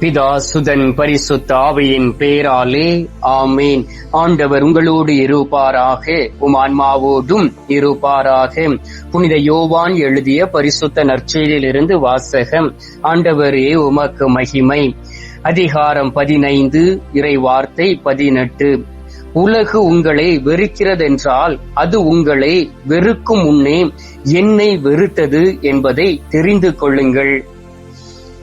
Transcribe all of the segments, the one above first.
பிதா சுதன் பரிசுத்த ஆவியின் பேராலே ஆமேன். ஆண்டவர் உங்களோடு இருப்பாராக உமான்மாவோடும் இருப்பாராக. புனித யோவான் எழுதிய பரிசுத்த நற்செயலிலிருந்து வாசகம் ஆண்டவரே உமக்கு மகிமை. அதிகாரம் பதினைந்து இறை வார்த்தை பதினெட்டு. உலகு உங்களை வெறுக்கிறதென்றால் அது உங்களை வெறுக்கும் முன்னே என்னை வெறுத்தது என்பதை தெரிந்து கொள்ளுங்கள்.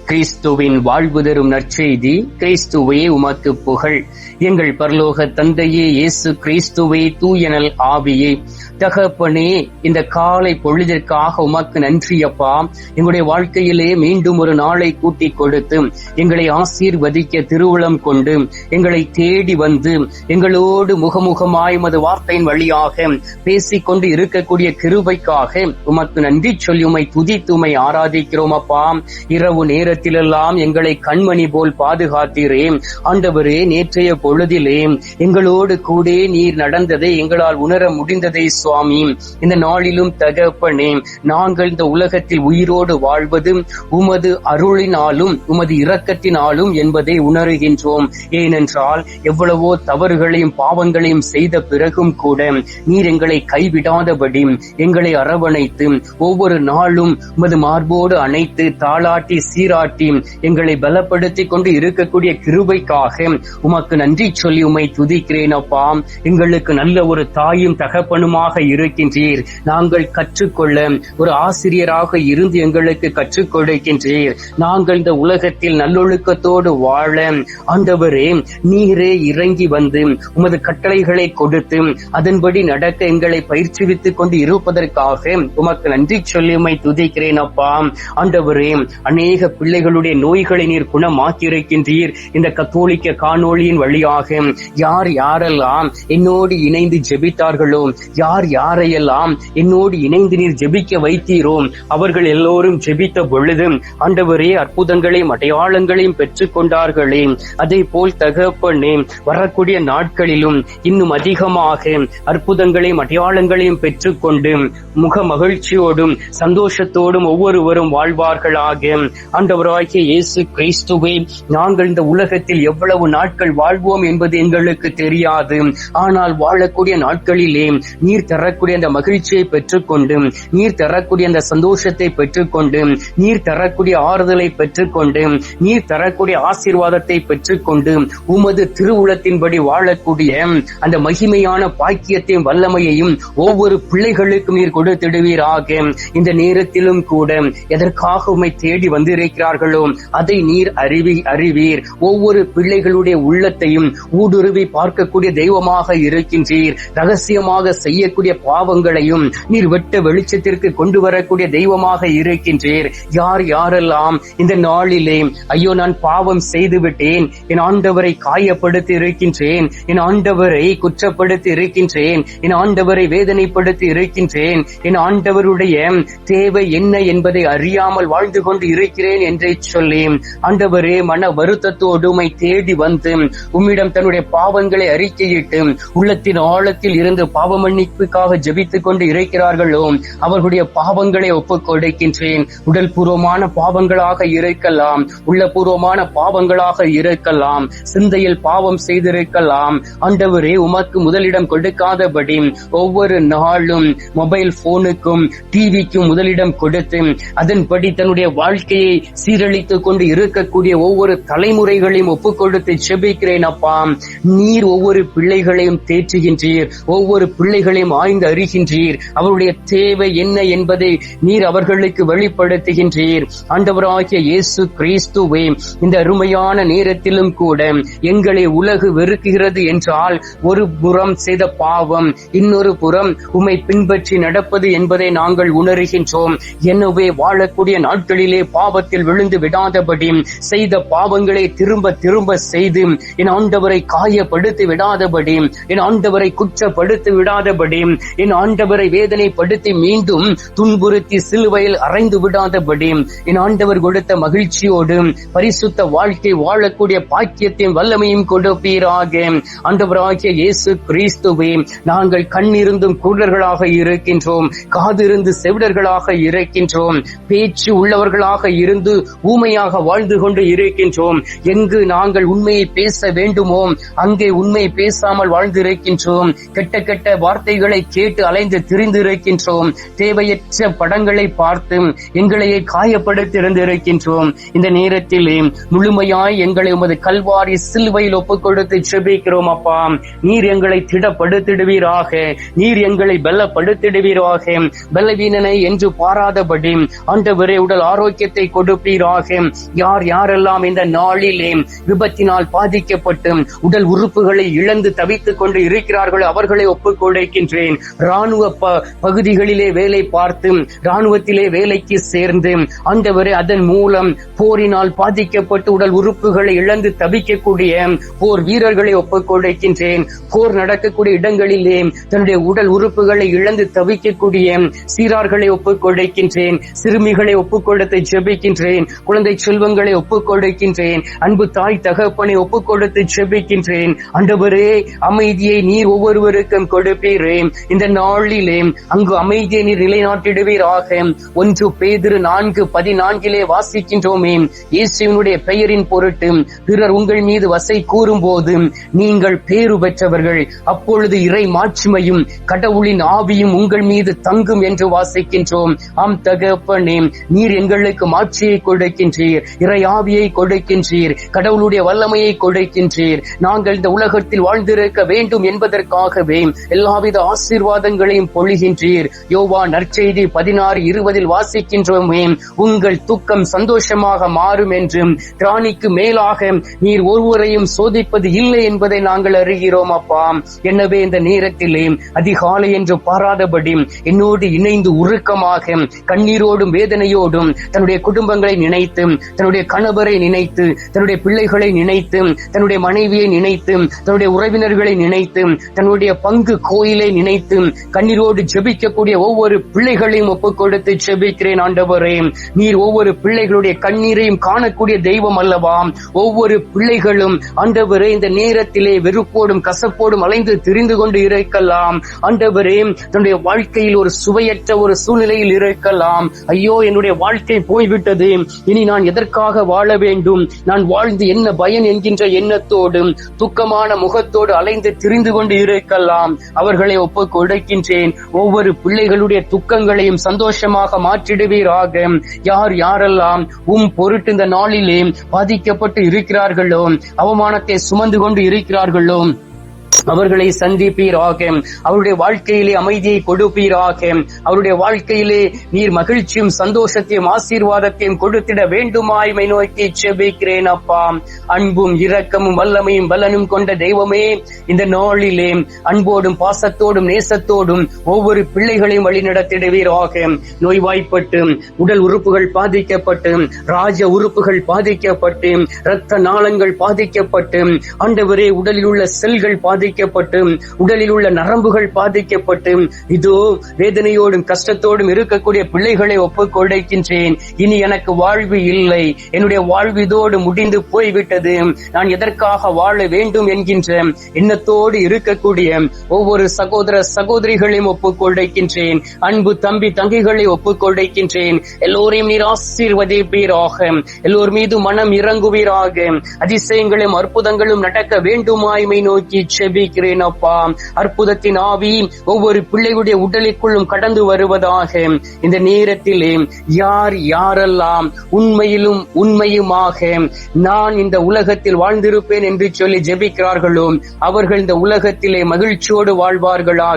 கிறிஸ்துவின் வாழ்வு தரும் நற்செய்தி கிறிஸ்துவே உமக்கு புகழ். எங்கள் பரலோக தந்தையே இயேசு கிறிஸ்துவே தூயனல் ஆவியே. தகப்பனே இந்த காலை பொழுதிற்காக உமக்கு நன்றியப்பா எங்களுடைய வாழ்க்கையிலே மீண்டும் ஒரு நாளை கூட்டிக் கொடுத்து எங்களை ஆசீர்வதிக்க திருவுளம் கொண்டு எங்களை தேடி வந்து எங்களோடு முகமுகமாய் மது வார்த்தையின் வழியாக பேசிக்கொண்டு இருக்கக்கூடிய கிருபைக்காக உமக்கு நன்றி சொல்லி உமை துதித்து உமை ஆராதிக்கிறோம் அப்பா. இரவு நேரத்திலெல்லாம் எங்களை கண்மணி போல் பாதுகாத்தீரே. ஆண்டவரே நேற்றைய பொழுதிலே எங்களோடு கூட நீர் நடந்ததை எங்களால் உணர முடிந்ததை சுவாமி. இந்த நாளிலும் தகப்பனே நாங்கள் இந்த உலகத்தில் உயிரோடு வாழ்வது உமது அருளினாலும் உமது இரக்கத்தினாலும் என்பதை உணர்கின்றோம். ஏனென்றால் எவ்வளவோ தவறுகளையும் பாவங்களையும் செய்த பிறகும் கூட நீர் எங்களை கைவிடாதபடி எங்களை அரவணைத்து ஒவ்வொரு நாளும் உமது மார்போடு அணைத்து தாளாட்டி சீராட்டி எங்களை பலப்படுத்தி கொண்டு இருக்கக்கூடிய கிருபைக்காக உமக்கு நன்றி சொல்லி உமை துதிக்கிறேன் அப்பா. எங்களுக்கு நல்ல ஒரு தாயும் தகப்பனுமாக இருக்கின்றீர். நாங்கள் கற்றுக்கொள்ள ஒரு ஆசிரியராக இருந்து எங்களுக்கு கற்றுக் கொடுக்கின்றீர். நாங்கள் இந்த உலகத்தில் நல்லொழுக்கத்தோடு வாழ ஆண்டவரே நீரே இறங்கி வந்து உமது கட்டளைகளை கொடுத்து அதன்படி நடக்க எங்களை பயிற்சிவித்துக் கொண்டு இருப்பதற்காக உமக்கு நன்றி சொல்லி உமை துதிக்கிறேன் அப்பா. ஆண்டவரே அநேக பிள்ளை பிள்ளைகளுடைய நோய்களை நீர் குணமாக்கியிருக்கின்றீர். இந்த கத்தோலிக்க காணொளியின் வழியாக யார் யாரெல்லாம் என்னோடு இணைந்து ஜெபித்தார்களோ யார் யாரையெல்லாம் என்னோடு இணைந்து நீர் ஜெபிக்க வைத்தீரோ அவர்கள் எல்லோரும் ஜெபித்த பொழுது ஆண்டவரே அற்புதங்களையும் அடையாளங்களையும் பெற்றுக் கொண்டார்களே. அதே போல் தகப்பனே வரக்கூடிய நாட்களிலும் இன்னும் அதிகமாக அற்புதங்களையும் அடையாளங்களையும் பெற்றுக்கொண்டு முக மகிழ்ச்சியோடும் சந்தோஷத்தோடும் ஒவ்வொருவரும் வாழ்வார்களாக. ஆண்டவராகிய இயேசு கிறிஸ்துவே நாங்கள் இந்த உலகத்தில் எவ்வளவு நாட்கள் வாழ்வோம் என்பது எங்களுக்கு தெரியாது. ஆனால் வாழக்கூடிய நாட்களிலே நீர் தரக்கூடிய அந்த மகிழ்ச்சியை பெற்றுக்கொண்டு நீர் தரக்கூடிய அந்த சந்தோஷத்தை பெற்றுக்கொண்டு நீர் தரக்கூடிய ஆறுதலை பெற்றுக்கொண்டு நீர் தரக்கூடிய ஆசீர்வாதத்தை பெற்றுக்கொண்டு உமது திருவுளத்தின்படி வாழக்கூடிய அந்த மகிமையான பாக்கியத்தையும் வல்லமையையும் ஒவ்வொரு பிள்ளைகளுக்கும் நீர் கொடுத்திடுவீராக. இந்த நேரத்திலும் கூட எதற்காக உம்மை தேடி வந்திருக்கிறார் வந்திருக்கிறார்களோ அதை நீர் அறிவி அறிவீர். ஒவ்வொரு பிள்ளைகளுடைய உள்ளத்தையும் ஊடுருவி பார்க்கக்கூடிய தெய்வமாக இருக்கின்றீர். ரகசியமாக செய்யக்கூடிய பாவங்களையும் நீர் வெட்ட வெளிச்சத்திற்கு கொண்டு வரக்கூடிய தெய்வமாக இருக்கின்றீர். யார் யாரெல்லாம் இந்த நாளிலே ஐயோ நான் பாவம் செய்து விட்டேன் என் ஆண்டவரை காயப்படுத்தி இருக்கின்றேன் என் ஆண்டவரை குற்றப்படுத்தி இருக்கின்றேன் என் ஆண்டவரை வேதனைப்படுத்தி இருக்கின்றேன் என் ஆண்டவருடைய தேவை என்ன என்பதை அறியாமல் வாழ்ந்து கொண்டு இருக்கிறேன் என்று சொல்லி ஆண்டவரே மன வருத்தத்தோடு உம்மை தேடி வந்து உம்மிடம் தன்னுடைய பாவங்களை அறிக்கையிட்டு உள்ளத்தின் ஆழத்தில் இருந்து பாவ மன்னிப்புக்காக ஜபித்துக் கொண்டு இருக்கிறார்களோ அவர்களுடைய பாவங்களை ஒப்புக் கொடுக்கின்றேன் உடல் பூர்வமான பாவங்களாக இருக்கலாம் உள்ளபூர்வமான பாவங்களாக இருக்கலாம் சிந்தையில் பாவம் செய்திருக்கலாம். ஆண்டவரே உமக்கு முதலிடம் கொடுக்காதபடி ஒவ்வொரு நாளும் மொபைல் போனுக்கும் டிவிக்கும் முதலிடம் கொடுத்து அதன்படி தன்னுடைய வாழ்க்கையை சீரழித்துக் கொண்டு இருக்கக்கூடிய ஒவ்வொரு தலைமுறைகளையும் ஒப்புக் கொடுத்து செபிக்கிறேன் அப்பா. நீர் ஒவ்வொரு பிள்ளைகளையும் தேற்றுகின்றீர். ஒவ்வொரு பிள்ளைகளையும் ஆய்ந்து அறிகின்றீர். அவருடைய தேவை என்ன என்பதை நீர் அவர்களுக்கு வெளிப்படுத்துகின்றீர். ஆண்டவராகிய இயேசு கிறிஸ்துவே இந்த அருமையான நேரத்திலும் கூட எங்களை உலகு வெறுக்குகிறது என்றால் ஒரு புறம் செய்த பாவம் இன்னொரு புறம் உம்மை பின்பற்றி நடப்பது என்பதை நாங்கள் உணர்கின்றோம். எனவே வாழக்கூடிய நாட்களிலே பாவத்தில் விழுந்து விடாதபடி செய்த பாவங்களை திரும்ப திரும்ப செய்து என் ஆண்டவரை காயப்படுத்தி விடாதபடி என் ஆண்டவரை குற்றப்படுத்தி விடாதபடி என் ஆண்டவரை வேதனைப்படுத்தி மீண்டும் துன்புறுத்தி சிலுவையில் அரைந்து விடாதபடி என் ஆண்டவர் கொடுத்த மகிழ்ச்சியோடு பரிசுத்த வாழ்க்கை வாழக்கூடிய பாக்கியத்தையும் வல்லமையும் கொடுப்பீராக. ஆண்டவராகிய இயேசு கிறிஸ்துவே நாங்கள் கண்ணிருந்தும் குருடர்களாக இருக்கின்றோம் காதிருந்து செவிடர்களாக இருக்கின்றோம் பேச்சு உள்ளவர்களாக இருந்து ஊமையாக வாழ்ந்து கொண்டு இருக்கின்றோம். எங்கு நாங்கள் உண்மையை பேச வேண்டுமோ அங்கே உண்மை பேசாமல் வாழ்ந்திருக்கின்றோம். கெட்ட கெட்ட வார்த்தைகளை கேட்டு அலைந்து திரிந்திருக்கின்றோம். தேவையற்ற படங்களை பார்த்து எங்களையே காயப்படுத்தி இருந்திருக்கின்றோம் இந்த நேரத்திலே முழுமையாய் எங்களை உமது கல்வாரி சிலுவையில் ஒப்புக் கொடுத்து செபிக்கிறோம் அப்பா. நீர் எங்களை திடப்படுத்திடுவீராக. நீர் எங்களை பலப்படுத்திடுவீராக. பலவீனனை என்று பாராதபடி ஆண்டவரே உடல் ஆரோக்கியத்தை கொடுப்பீர். கொடுப்பீராக யார் யாரெல்லாம் இந்த நாளிலே விபத்தினால் பாதிக்கப்பட்டு உடல் உறுப்புகளை இழந்து தவித்துக் கொண்டு இருக்கிறார்களோ அவர்களை ஒப்புக்கொடுக்கின்றேன் ராணுவ பகுதிகளிலே வேலை பார்த்து ராணுவத்திலே வேலைக்கு சேர்ந்து ஆண்டவரே அதன் மூலம் போரினால் பாதிக்கப்பட்டு உடல் உறுப்புகளை இழந்து தவிக்கக்கூடிய போர் வீரர்களை ஒப்புக்கொடுக்கின்றேன் போர் நடக்கக்கூடிய இடங்களிலே தன்னுடைய உடல் உறுப்புகளை இழந்து தவிக்கக்கூடிய சீரார்களை ஒப்புக்கொடுக்கின்றேன் சிறுமிகளை ஒப்புக் ஜெபிக்கின்றேன். குழந்தை செல்வங்களை ஒப்புக் கொடுக்கின்றேன். அன்பு தாய் தகப்பனை ஒப்புக் கொடுத்து செபிக்கின்றேன். அண்டவரே அமைதியை நீர் ஒவ்வொருவருக்கும் கொடுப்பீரே. இந்த நாளிலே அங்கு அமைதியை நீர் நிலைநாட்டிடுவீராக. ஒன்று பேதிரு நான்கு பதினான்கிலே வாசிக்கின்றோமே. இயேசுவினுடைய பெயரின் பொருட்டு பிறர் உங்கள் மீது வசை கூறும் போது நீங்கள் பேறு பெற்றவர்கள். அப்பொழுது இறை மாட்சிமையும் கடவுளின் ஆவியும் உங்கள் மீது தங்கும் என்று வாசிக்கின்றோம். ஆம் தகப்பனே நீர் எங்களுக்கு மாட்சியை கொடு கொடுக்கின்றீர். இறையாவியை கொடுக்கின்றீர். கடவுளுடைய வல்லமையை கொடுக்கின்றீர். நாங்கள் இந்த உலகத்தில் வாழ்ந்திருக்க வேண்டும் என்பதற்காகவே எல்லாவித ஆசீர்வாதங்களையும் பொழிகின்றீர். யோவா நற்செய்தி பதினாறு இருபதில் வாசிக்கின்றோமே உங்கள் துக்கம் சந்தோஷமாக மாறும் என்றும் திராணிக்கு மேலாக நீர் ஒருவரையும் சோதிப்பது இல்லை என்பதை நாங்கள் அறிகிறோம் அப்பா. எனவே இந்த நேரத்திலே அதிகாலை என்று பாராதபடி என்னோடு இணைந்து உருக்கமாக கண்ணீரோடும் வேதனையோடும் தன்னுடைய குடும்பங்களை நினைத்து தன்னுடைய கணவரை நினைத்து தன்னுடைய பிள்ளைகளை நினைத்து தன்னுடைய மனைவியை நினைத்து தன்னுடைய உறவினர்களை நினைத்து தன்னுடைய பங்கு கோயிலை நினைத்து கண்ணீரோடு ஜெபிக்கக்கூடிய ஒவ்வொரு பிள்ளைகளையும் ஒப்புக் கொடுத்து ஜெபிக்கிறேன் ஆண்டவரே. நீர் ஒவ்வொரு பிள்ளைகளுடைய கண்ணீரையும் காணக்கூடிய தெய்வம் அல்லவா? ஒவ்வொரு பிள்ளைகளும் ஆண்டவரே இந்த நேரத்திலே வெறுப்போடும் கசப்போடும் அலைந்து திரிந்து கொண்டு இருக்கலாம். ஆண்டவரே தன்னுடைய வாழ்க்கையில் ஒரு சுவையற்ற ஒரு சூழ்நிலையில் இருக்கலாம். ஐயோ என்னுடைய வாழ்க்கை போய்விட்டது. இனி நான் எதற்காக வாழ வேண்டும்? நான் வாழ்ந்து என்ன பயன் என்கின்ற எண்ணத்தோடு துக்கமான முகத்தோடு அலைந்து திரிந்து கொண்டு இருக்கலாம். அவர்களை ஒப்பு கொடுக்கின்றேன். ஒவ்வொரு பிள்ளைகளுடைய துக்கங்களையும் சந்தோஷமாக மாற்றிடுவீராக. யார் யாரெல்லாம் உம் பொருட்டு இந்த நாளிலே பாதிக்கப்பட்டு இருக்கிறார்களோ அவமானத்தை சுமந்து கொண்டு இருக்கிறார்களோ அவர்களை சந்திப்பீராக. அவருடைய வாழ்க்கையிலே அமைதியை கொடுப்பீராக. அவருடைய வாழ்க்கையிலே நீர் மகிழ்ச்சியும் சந்தோஷத்தையும் ஆசீர்வாதத்தையும் கொடுத்திட வேண்டுமாய்மை நோக்கி செபிக்கிறேன் அப்பா. அன்பும் இரக்கமும் வல்லமையும் பலனும் கொண்ட தெய்வமே இந்த நாளிலே அன்போடும் பாசத்தோடும் நேசத்தோடும் ஒவ்வொரு பிள்ளைகளையும் வழிநடத்திடுவீராக. நோய்வாய்ப்பட்டு உடல் உறுப்புகள் பாதிக்கப்பட்டு ராஜ உறுப்புகள் பாதிக்கப்பட்டு இரத்த நாளங்கள் பாதிக்கப்பட்டு ஆண்டவரே உடலில் உள்ள செல்கள் பாதிக்கப்பட்டு உடலில் உள்ள நரம்புகள் பாதிக்கப்பட்டு இதோ வேதனையோடும் கஷ்டத்தோடும் இருக்கக்கூடிய பிள்ளைகளை ஒப்புக்கொடுக்கின்றேன் இனி எனக்கு வாழ்வு இல்லை. என்னுடைய வாழ்வு இதோடு முடிந்து போய்விட்டது. நான் எதற்காக வாழ வேண்டும் என்கின்ற எண்ணத்தோடு இருக்கக்கூடிய ஒவ்வொரு சகோதர சகோதரிகளையும் ஒப்புக்கொடைக்கின்றேன் அன்பு தம்பி தங்கிகளை ஒப்புக்கொடைக்கின்றேன் எல்லோரையும் நீர் ஆசீர்வதிப்பீராக. எல்லோர் மீது மனம் இறங்குவீராக. அதிசயங்களும் அற்புதங்களும் நடக்க வேண்டுமாய்மை நோக்கி செவி ஜெபிக்கிறேன் அப்பா. அற்புதத்தின் ஆவி ஒவ்வொரு பிள்ளையுடைய உடலுக்குள்ளும் கடந்து வருவதாக. இந்த நேரத்திலே யார் யாரெல்லாம் உண்மையிலும் உண்மையுமாக நான் இந்த உலகத்தில் வாழ்ந்திருப்பேன் என்று சொல்லி ஜெபிக்கிறார்களோ அவர்கள் இந்த உலகத்திலே மகிழ்ச்சியோடு வாழ்வார்களாக.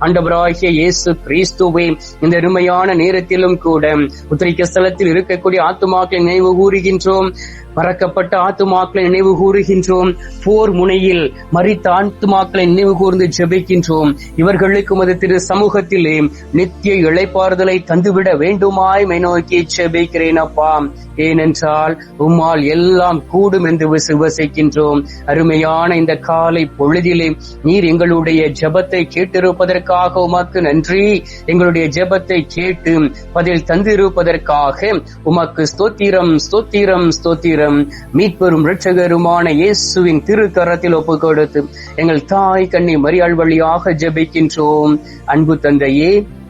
ஆண்டவராகிய இயேசு கிறிஸ்துவே இந்த அருமையான நேரத்திலும் கூட உத்திரிக்க ஸ்தலத்தில் இருக்கக்கூடிய ஆத்துமாக்களை நினைவு கூறுகின்றோம். மறக்கப்பட்ட ஆத்துமாக்களை நினைவு கூறுகின்றோம் போர் முனையில் மறித்த ஆத்துமாக்களை நினைவு கூர்ந்து ஜெபிக்கின்றோம். இவர்களுக்கு மது திரு சமூகத்திலே நித்திய இழைப்பாறுதலை தந்துவிட வேண்டுமாய் மை நோக்கி ஜெபிக்கிறேன் அப்பா. ஏனென்றால் உம்மால் எல்லாம் கூடும் என்று விசுவசிக்கின்றோம் அருமையான இந்த காலை பொழுதிலே நீர் எங்களுடைய ஜெபத்தை கேட்டிருப்பதற்காக உமக்கு நன்றி. எங்களுடைய ஜெபத்தை கேட்டு பதில் தந்திருப்பதற்காக உமக்கு ஸ்தோத்திரம் ஸ்தோத்திரம் ஸ்தோத்திரம். மீட்பெரும் இரட்சகருமான இயேசுவின் திருக்கரத்தில் ஒப்புக் கொடுத்து எங்கள் தாய் கண்ணி மரியாள் வழியாக ஜெபிக்கின்றோம். அன்பு தந்தையே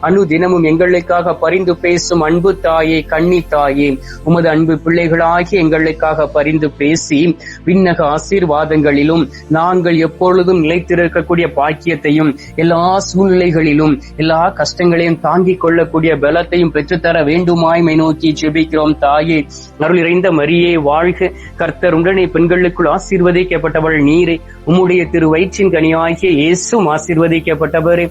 அனுதினமும் எங்களுக்காக பரிந்து பேசும் அன்பு தாயே கண்ணி தாயே உமது அன்பு பிள்ளைகளாகி எங்களுக்காக பரிந்து பேசி விண்ணக ஆசீர்வாதங்களிலும் நாங்கள் எப்பொழுதும் நிலைத்திருக்கக்கூடிய பாக்கியத்தையும் எல்லா சூழ்நிலைகளிலும் எல்லா கஷ்டங்களையும் தாங்கிக் கொள்ளக்கூடிய பலத்தையும் பெற்றுத்தர வேண்டுமாய்மை நோக்கி ஜெபிக்கிறோம் தாயே. அருள் இறைந்த மரியே வாழ்க. கர்த்தர் உடனே பெண்களுக்குள் ஆசீர்வதிக்கப்பட்டவள் நீரே. உம்முடைய திரு வயிற்றின் கனியாகிய இயேசும் ஆசீர்வதிக்கப்பட்டவரே.